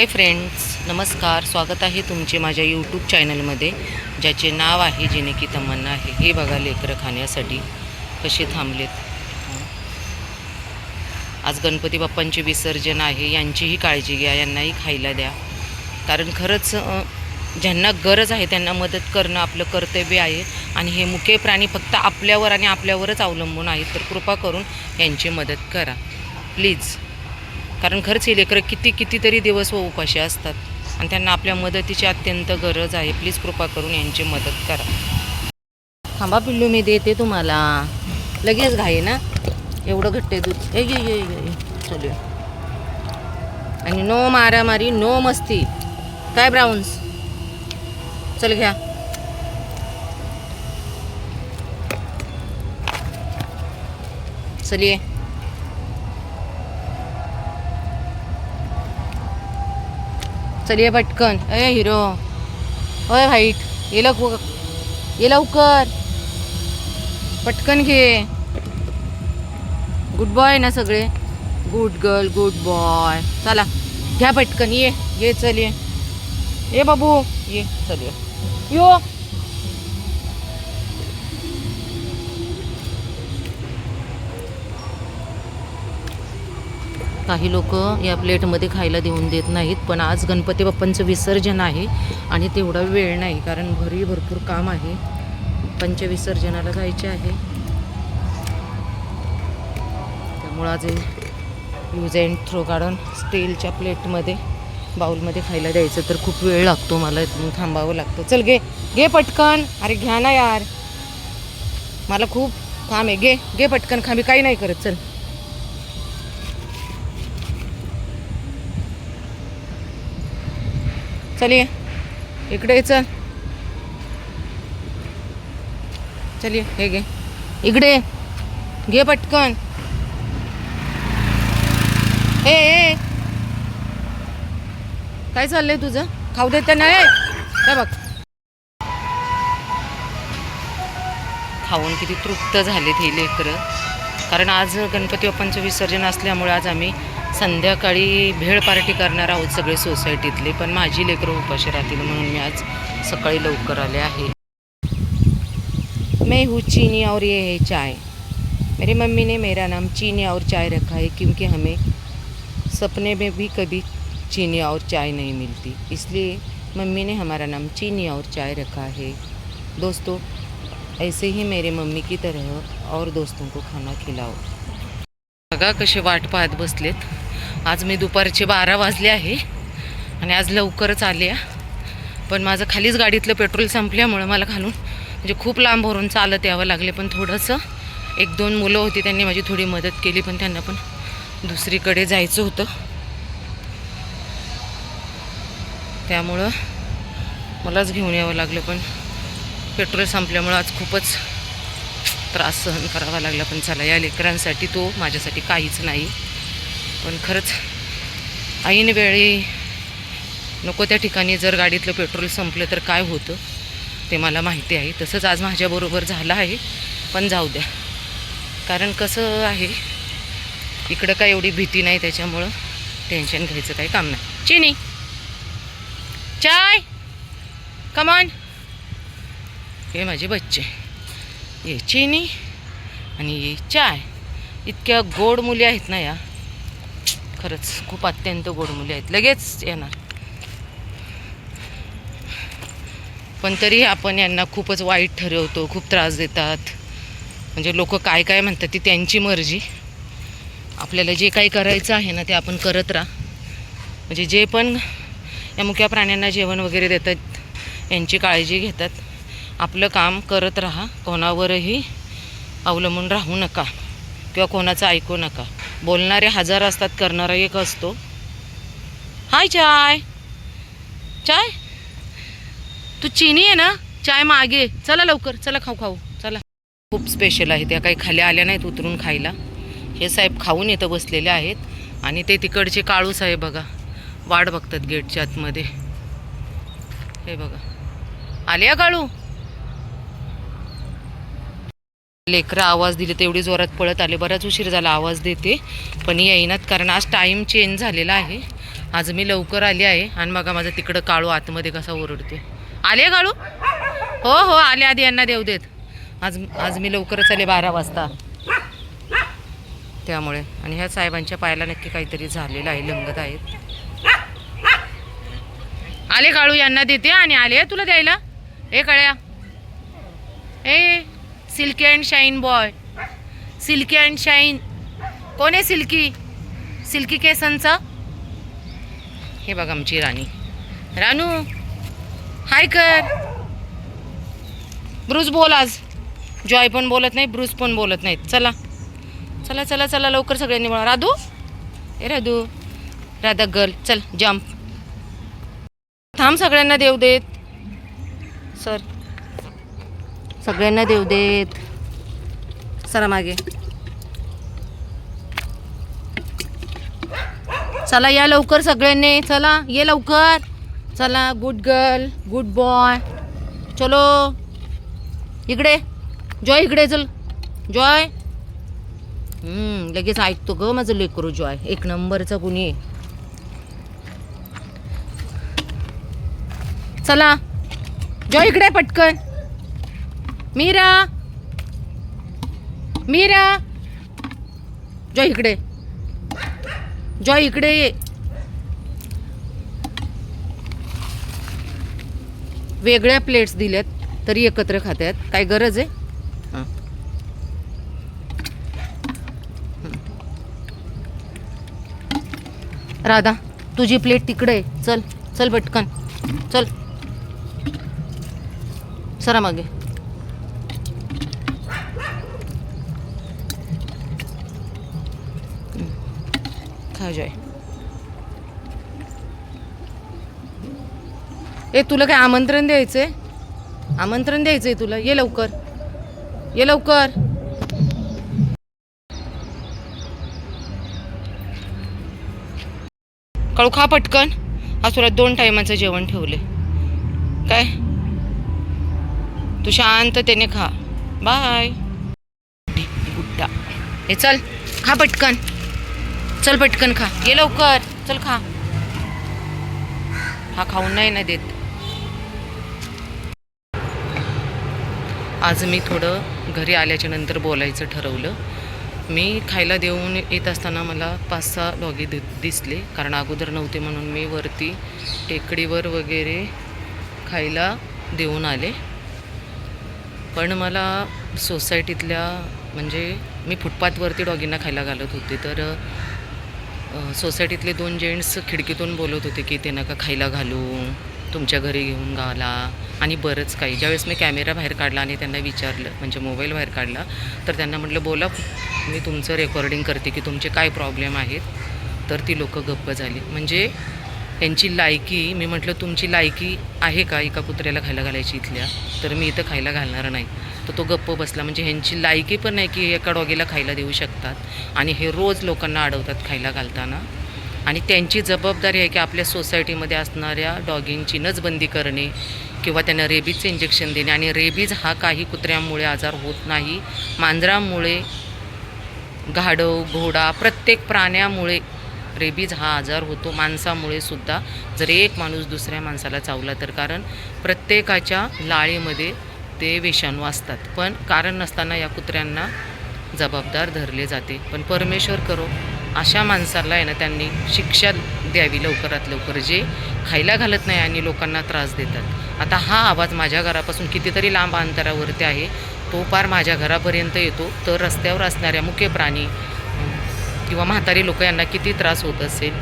Hi friends नमस्कार. स्वागत आहे तुमचे माझ्या यूट्यूब चॅनलमध्ये ज्याचे नाव आहे जिने की तमन्ना आहे. हे बघा लेकरं खाण्यासाठी कसे थांबलेत. आज गणपती बाप्पांचे विसर्जन आहे. यांचीही काळजी घ्या यांनाही खायला द्या. कारण खरंच ज्यांना गरज आहे त्यांना मदत करणं आपलं कर्तव्य आहे. आणि हे मुके प्राणी फक्त आपल्यावर आणि आपल्यावरच अवलंबून आहेत. तर कृपा करून यांची मदत करा. प्लीज कारण खरंच हे लेकरं किती कितीतरी दिवस व उपाशी असतात. आणि त्यांना आपल्या मदतीची अत्यंत गरज आहे. प्लीज कृपा करून यांची मदत करा. थांबा पिल्लू मी देते तुम्हाला. लगेच घाई ना. एवढं घट्ट आहे दूध. ए ये ये ये ये. चल ये. आणि नो मारामारी नो मस्ती. काय ब्राऊन्स? चल घ्या. चल ये पटकन. अय हिरो. अय व्हाईट ये लवकर ये लवकर. पटकन घे. गुड बॉय ना सगळे. गुड गर्ल गुड बॉय चला घ्या पटकन. ये ये चल ये. ये बाबू. ये चल ये. यो. काही लोक या प्लेटमध्ये खायला देऊन देत नाहीत पण आज गणपती बाप्पांचं विसर्जन आहे आणि तेवढा वेळ नाही कारण घरी भरपूर काम आहे. पंचविसर्जनाला जायचे आहे. त्यामुळं आज यूज अँड थ्रो काढून स्टीलच्या प्लेटमध्ये बाऊलमध्ये खायला द्यायचं. तर खूप वेळ लागतो मला थांबावं लागतं. चल घे घे पटकन. अरे घ्या ना यार. मला खूप काम आहे. घे घे पटकन खांबी काही नाही करत. चल. चलिये इकडे ये, चल. चलिये हे घे. इकडे घे पटकन. ए ए. काय चाललंय तुझं? खाऊ देत नाही? काय बघ. खाऊन किती तृप्त झालेत हे लेकरं. कारण आज गणपती बाप्पांचं विसर्जन असल्यामुळे आज आम्ही संध्याकाळी भेळ पार्टी करणार आहोत सगळे सोसायटीतले पण माझी लेकरं उपाशी राहतील म्हणून मी आज सकाळी लवकर आले आहे. मैं हूँ चीनी और ये है चाय। मेरी मम्मी ने मेरा नाम चीनी और चाय रखा है क्योंकि हमें सपने में भी कभी चीनी और चाय नहीं मिलती। इसलिए मम्मी ने हमारा नाम चीनी और चाय रखा है। दोस्तों ऐसे ही मेरे मम्मी की तरह और दोस्तों को खाना खिलाओ। बघा कसे वाट पाहत बसलेत? आज मी दुपारचे बारा वाजले आहे आणि आज लवकरच आले आहे. पण माझं खालीच गाडीतलं पेट्रोल संपल्यामुळं मला घालून म्हणजे खूप लांब भरून चालत यावं लागले पण थोडंसं एक दोन मुलं होती त्यांनी माझी थोडी मदत केली पण त्यांना पण दुसरीकडे जायचं होतं त्यामुळं मलाच घेऊन यावं लागलं पण पेट्रोल संपल्यामुळं आज खूपच त्रास सहन करावा लागला पण चला या लेकरांसाठी तो माझ्यासाठी काहीच नाही पण खरंच ऐन वेळी नको त्या ठिकाणी जर गाडीतलं पेट्रोल संपलं तर काय होतं ते मला माहिती आहे. तसंच आज माझ्याबरोबर झालं आहे पण जाऊ द्या. कारण कसं आहे इकडं काय एवढी भीती नाही त्याच्यामुळं टेन्शन घ्यायचं काही काम नाही. चिनी! चाय! कमान हे माझे बच्चे. ये चिनी आणि ये चाय. इतक्या गोड मुली आहेत ना या. खरंच खूप अत्यंत गोड मुली आहेत. लगेच येणार. पण तरी आपण यांना खूपच वाईट ठरवतो खूप त्रास देतात. म्हणजे लोक काय काय म्हणतात ती त्यांची मर्जी. आपल्याला जे काही करायचं आहे ना ते आपण करत राहा. म्हणजे जे पण या मुख्या प्राण्यांना जेवण वगैरे देतात यांची काळजी घेतात. आपलं काम करत राहा. कोणावरही अवलंबून राहू नका. किंवा कोणाचं ऐकू नका. बोलणारे हजार असतात करणारा एक असतो. हाय चाय. चाय? तू चिनी आहे ना? चाय मागे. चला लवकर. चला खाऊ खाऊ. चला. खूप स्पेशल आहे त्या काही खाली आल्या नाहीत उतरून खायला. हे साहेब खाऊन येतं बसलेले आहेत. आणि ते तिकडचे काळू साहेब बघा. वाट बघतात गेटच्या आतमध्ये. हे बघा. आले काळू? लेकरं आवाज दिले तेवढी जोरात पळत आले. बराच उशीर झाला आवाज देते पण येईनात कारण आज टाईम चेंज झालेला आहे. आज मी लवकर आली आहे आणि बघा माझं तिकडं काळू आतमध्ये कसा ओरडते आले काळू? हो हो आले आधी यांना देऊ देत. आज आज मी लवकरच आले बारा वाजता. त्यामुळे. आणि ह्या साहेबांच्या पायाला नक्की काहीतरी झालेलं आहे लंगत आहेत. आले काळू यांना देते आणि आले तुला द्यायला? ए कळ्या. ए Silky and Shine boy. Silky and Shine. कोण आहे सिल्की? सिल्की केसांचा? हे बघा आमची राणी. रानू हाय कर. ब्रूस बोल आज. जॉय पण बोलत नाही ब्रूस पण बोलत नाहीत. चला. चला चला चला लवकर सगळ्यांनी बोला राधू? ए राधू. राधा गर्ल चल जम्प थांब सगळ्यांना देव देत. सर. सगळ्यांना देव देत. चला मागे. चला या लवकर सगळ्यांनी. चला ये लवकर. चला गुड गर्ल गुड बॉय चलो. इकडे. जॉय इकडे चल. जॉय. हम्म, लगेच ऐकतो ग माझं लेकरू जॉय. एक नंबरचा कुणी. चला. जॉय इकडे पटकन. मीरा. मीरा. जॉय इकडे. जॉय इकडे ये. वेगळ्या प्लेट्स दिल्यात तरी एकत्र खात्यात. काय गरज आहे? हां. राधा तुझी प्लेट तिकडे आहे. चल चल पटकन. चल. सरा मागे. खा ए तुला काय आमंत्रण द्यायचंय? आमंत्रण द्यायचंय तुला. ये लवकर. ये लवकर. कळू खा पटकन. आज तुला दोन टायमाचं जेवण ठेवले काय? तू शांततेने खा. बाय. गुड्डा. हे चल. खा पटकन. चल पटकन खा. ये लवकर. चल खा. हा खाऊन नाही ना देत. आज मी थोडं घरी आल्याच्यानंतर बोलायचं ठरवलं. मी खायला देऊन येत असताना मला पाच सहा डॉगी दि दिसले. कारण अगोदर नव्हते म्हणून मी वरती टेकडीवर वगैरे खायला देऊन आले. पण मला सोसायटीतल्या म्हणजे मी फुटपाथवरती डॉगींना खायला घालत होते. तर सोसायटीतले दोन जेंट्स खिडकीतून बोलत होते की ते नका खायला घालू तुमच्या घरी घेऊन गावला आणि बरंच काही. ज्यावेळेस मी कॅमेरा बाहेर काढला आणि त्यांना विचारलं म्हणजे मोबाईल बाहेर काढला तर त्यांना म्हटलं बोला मी तुमचं रेकॉर्डिंग करते की तुमचे काय प्रॉब्लेम आहेत. तर ती लोकं गप्प झाली. म्हणजे त्यांची लायकी मी म्हटलं तुमची लायकी आहे का एका कुत्र्याला खायला घालायची इथल्या? तर मी इथं खायला घालणार नाही. तर तो गप्प बसला. म्हणजे ह्यांची लायकी पण नाही की एका डॉगीला खायला देऊ शकतात. आणि हे रोज लोकांना अडवतात खायला घालताना. आणि त्यांची जबाबदारी आहे की आपल्या सोसायटीमध्ये असणाऱ्या डॉगिंगची नजबंदी करणे किंवा त्यांना रेबीजचं इंजेक्शन देणे. आणि रेबीज हा काही कुत्र्यामुळे आजार होत नाही. मांजरामुळे गाढव घोडा प्रत्येक प्राण्यामुळे रेबीज हा आजार होतो माणसामुळे सुद्धा. जर एक माणूस दुसऱ्या माणसाला चावला तर कारण प्रत्येकाच्या लाळेमध्ये ते विषाणू असतात. पण कारण नसताना या कुत्र्यांना जबाबदार धरले जाते. पण परमेश्वर करो अशा माणसाला आहे ना त्यांनी शिक्षा द्यावी लवकरात लवकर जे खायला घालत नाही आणि लोकांना त्रास देतात. आता हा आवाज माझ्या घरापासून कितीतरी लांब अंतरावरती आहे. तो पार माझ्या घरापर्यंत येतो. तर रस्त्यावर असणाऱ्या मुख्य प्राणी किंवा म्हातारी लोक यांना किती त्रास होत असेल?